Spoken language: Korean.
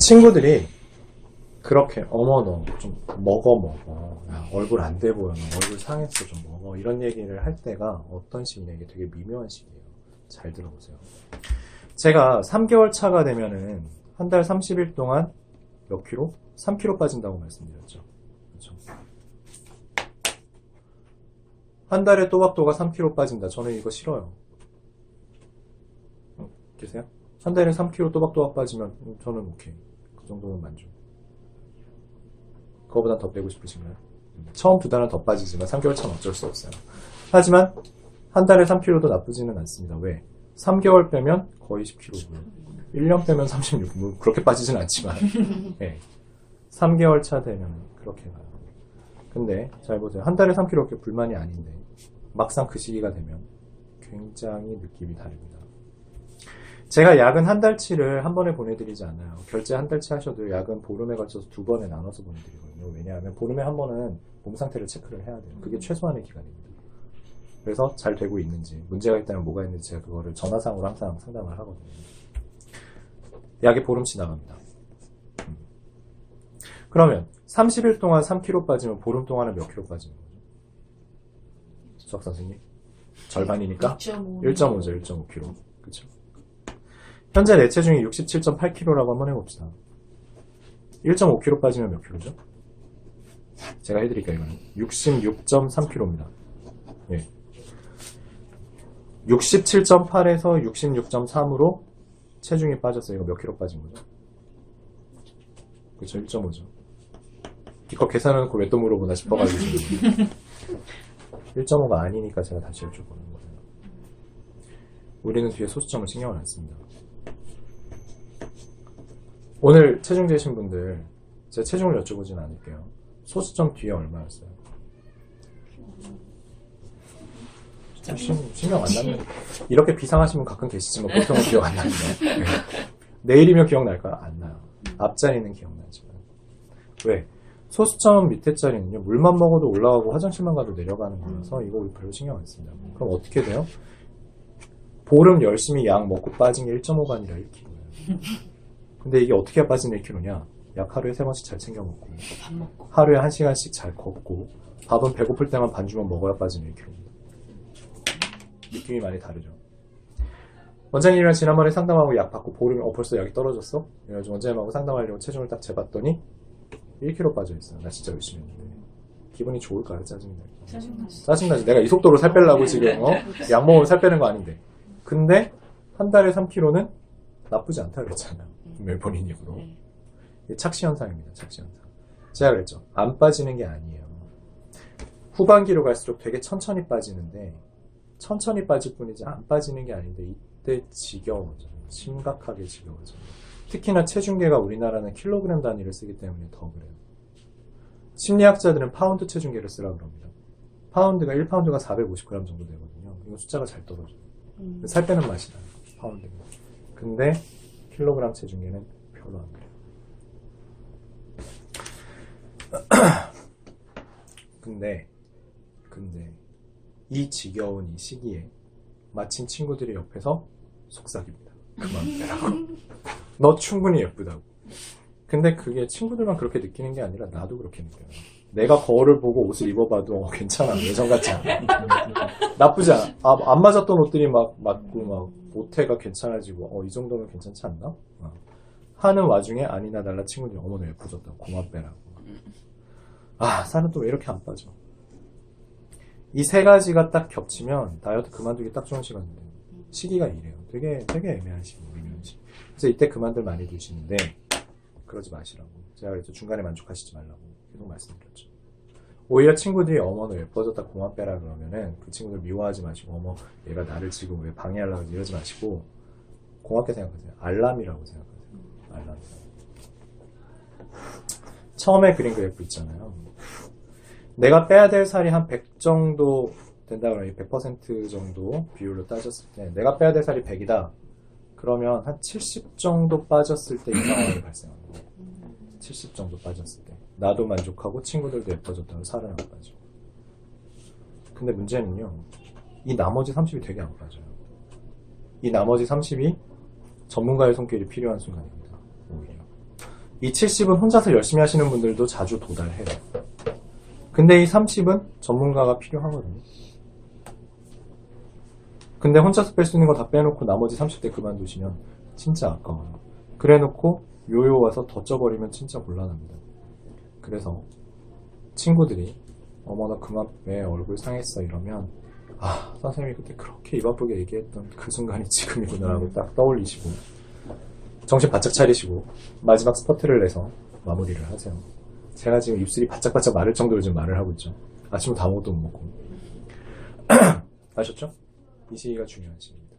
친구들이 그렇게 어머 너 좀 먹어 먹어. 야, 얼굴 안 돼 보여 너 얼굴 상했어 좀 먹어. 이런 얘기를 할 때가 어떤 시기냐? 이게 되게 미묘한 시기예요. 잘 들어보세요. 제가 3개월 차가 되면은 한 달 30일 동안 몇 킬로? 3킬로 빠진다고 말씀드렸죠. 그렇죠? 한 달에 또박또가 3킬로 빠진다. 저는 이거 싫어요. 어, 계세요? 한 달에 3킬로 또박또박 빠지면 음, 저는 오케이. 그 정도면 만족 그거보단 더 빼고 싶으신가요? 처음 두 달은 더 빠지지만 3개월 차는 어쩔 수 없어요. 하지만 한 달에 3kg도 나쁘지는 않습니다. 왜? 3개월 빼면 거의 10kg고요. 1년 빼면 36. 뭐 그렇게 빠지진 않지만. 네. 3개월 차 되면 그렇게 가요. 근데 잘 보세요. 한 달에 3kg 그렇게 불만이 아닌데 막상 그 시기가 되면 굉장히 느낌이 다릅니다. 제가 약은 한 달치를 한 번에 보내드리지 않아요. 결제 한 달치 하셔도 약은 보름에 걸쳐서 두 번에 나눠서 보내드리거든요. 왜냐하면 보름에 한 번은 몸 상태를 체크를 해야 돼요. 그게 최소한의 기간입니다. 그래서 잘 되고 있는지, 문제가 있다면 뭐가 있는지 제가 그거를 전화상으로 항상 상담을 하거든요. 약이 보름치 나갑니다. 음. 그러면 30일 동안 3kg 빠지면 보름 동안은 몇 kg 빠지는 거죠? 수학 선생님? 절반이니까 1.5. 1.5죠, 1.5kg. 그쵸. 현재 내 체중이 67.8kg라고 한번 해봅시다. 1.5kg 빠지면 몇 킬로죠? 제가 해드릴게요, 이거는. 66.3kg입니다. 예. 67.8에서 66.3으로 체중이 빠졌어요. 이거 몇 킬로 빠진 거죠? 그쵸, 1.5죠. 기껏 계산해놓고 왜 또 물어보나 싶어가지고. 1.5가 아니니까 제가 다시 여쭤보는 거예요. 우리는 뒤에 소수점을 신경을 안 씁니다. 오늘 체중 재신 분들 제 체중을 여쭤보진 않을게요. 소수점 뒤에 얼마였어요? 신, 신경 안 나는 이렇게 비상하신 분 가끔 계시지만 보통은 기억 안 네. 내일이면 기억날까요? 안 나요. 앞자리는 기억나지만 왜? 소수점 밑에 자리는요 물만 먹어도 올라가고 화장실만 가도 내려가는 거라서 이거 별로 신경 안 씁니다. 그럼 어떻게 돼요? 보름 열심히 약 먹고 빠진 게 1.5가 아니라 1kg예요. 근데 이게 어떻게 빠진 1kg냐? 약 하루에 세 번씩 잘 챙겨 먹고 밥 먹고. 하루에 한 시간씩 잘 걷고 밥은 배고플 때만 반 주먹 먹어야 빠지는 1kg입니다. 느낌이 많이 다르죠. 원장님이랑 지난번에 상담하고 약 받고 보름에 어 벌써 약이 떨어졌어? 그래가지고 원장님하고 상담하려고 체중을 딱 재봤더니 1kg 빠져 있어요. 나 진짜 열심히 했는데 기분이 좋을까요? 짜증이 날까요? 짜증나시. 짜증나지. 내가 이 속도로 살 빼려고 지금 어? 약 먹으면 살 빼는 거 아닌데. 근데 한 달에 3kg는 나쁘지 않다 그랬잖아요. 분명히 본인 입으로. 네. 착시 현상입니다. 착시 현상. 제가 그랬죠. 안 빠지는 게 아니에요. 후반기로 갈수록 되게 천천히 빠지는데 천천히 빠질 뿐이지 안 빠지는 게 아닌데 이때 지겨워져요. 심각하게 지겨워져요. 특히나 체중계가 우리나라는 킬로그램 단위를 쓰기 때문에 더 그래요. 심리학자들은 파운드 체중계를 쓰라 그럽니다. 파운드가 1파운드가 450g 정도 되거든요. 이거 숫자가 잘 떨어져요. 음. 살 빼는 맛이 나요. 파운드가. 근데 킬로그램 체중계는 별로 안 그래요. 근데 근데 이 지겨운 이 시기에 마침 친구들이 옆에서 속삭입니다. 그만 빼라고. 너 충분히 예쁘다고. 근데 그게 친구들만 그렇게 느끼는 게 아니라 나도 그렇게 느껴요. 내가 거울을 보고 옷을 입어봐도 어, 괜찮아. 예전 같지 않아. 나쁘지 않아. 아, 안 맞았던 옷들이 막 맞고 막 모태가 괜찮아지고 어, 이 정도면 괜찮지 않나? 어. 하는 와중에 아니나 달라 친구들이 어머 너 예뻐졌다. 고맙 빼라고. 아 살은 또 왜 이렇게 안 빠져? 이 세 가지가 딱 겹치면 다이어트 그만두기 딱 좋은 시간인데 시기가 이래요. 되게 되게 애매한 시기. 그래서 이때 그만들 많이 드시는데 그러지 마시라고. 제가 그랬죠. 중간에 만족하시지 말라고 계속 말씀드렸죠. 오히려 친구들이 어머 너 예뻐졌다 고만 빼라 그러면은 그 친구들 미워하지 마시고 어머 얘가 나를 지금 왜 방해하려고 이러지 마시고 고맙게 생각하세요. 알람이라고 생각하세요. 알람이라고. 처음에 그린 그래프 있잖아요. 내가 빼야 될 살이 한 100 정도 된다 그러면 100% 정도 비율로 따졌을 때 내가 빼야 될 살이 100이다. 그러면 한 70 정도 빠졌을 때 이 상황이 발생합니다. 70 정도 빠졌을 때. 나도 만족하고 친구들도 예뻐졌다고 살은 안 빠져. 근데 문제는요. 이 나머지 30이 되게 안 빠져요. 이 나머지 30이 전문가의 손길이 필요한 순간입니다. 오히려. 이 70은 혼자서 열심히 하시는 분들도 자주 도달해요. 근데 이 30은 전문가가 필요하거든요. 근데 혼자서 뺄 수 있는 거 다 빼놓고 나머지 30대 그만두시면 진짜 아까워요. 그래 놓고 요요 와서 더 쪄버리면 진짜 곤란합니다. 그래서 친구들이 어머나 그만 왜 얼굴 상했어 이러면 아 선생님이 그때 그렇게 입 아프게 얘기했던 그 순간이 지금이구나 라고 딱 떠올리시고 정신 바짝 차리시고 마지막 스퍼트를 내서 마무리를 하세요. 제가 지금 입술이 바짝바짝 마를 정도로 지금 말을 하고 있죠. 아침부터 아무것도 못 먹고 아셨죠? 이 시기가 중요한 시기입니다.